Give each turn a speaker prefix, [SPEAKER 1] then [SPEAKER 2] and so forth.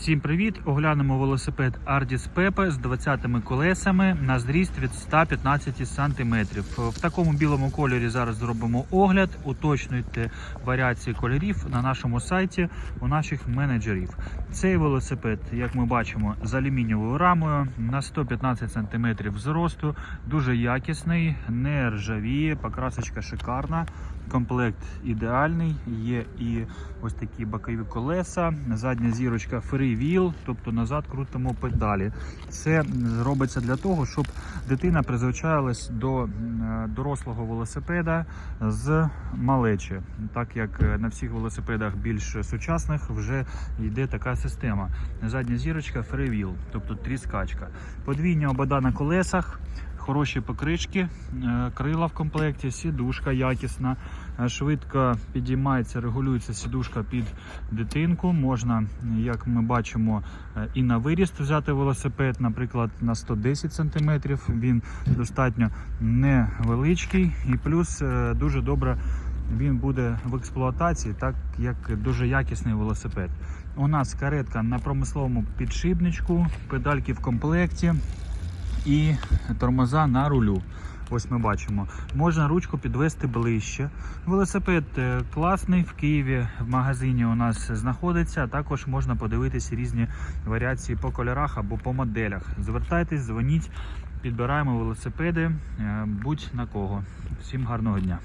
[SPEAKER 1] Всім привіт! Оглянемо велосипед Ardis Pepe з 20 колесами на зріст від 115 см. В такому білому кольорі зараз зробимо огляд. Уточнюйте варіації кольорів на нашому сайті у наших менеджерів. Цей велосипед, як ми бачимо, з алюмінієвою рамою на 115 см зросту, дуже якісний, не ржавіє, покрасочка шикарна. Комплект ідеальний, є і ось такі бокові колеса, задня зірочка Freewheel, тобто назад крутимо педалі. Це робиться для того, щоб дитина призвичаїлась до дорослого велосипеда з малечі. Так як на всіх велосипедах більш сучасних вже йде така система. Задня зірочка Freewheel, тобто тріскачка. Подвійні обода на колесах. Хороші покришки, е, крила в комплекті, сідушка якісна, е, швидко підіймається, регулюється сідушка під дитинку. Можна, як ми бачимо, е, і на виріст взяти велосипед, наприклад, на 110 см. Він достатньо невеличкий і плюс дуже добре він буде в експлуатації, так як дуже якісний велосипед. У нас каретка на промисловому підшипничку, педальки в комплекті і тормоза на рулю. Ось ми бачимо. Можна ручку підвести ближче. Велосипед е, класний в Києві в магазині у нас знаходиться. Також можна подивитися різні варіації по кольорах або по моделях. Звертайтесь, дзвоніть, підбираємо велосипеди, е, будь на кого. Всім гарного дня!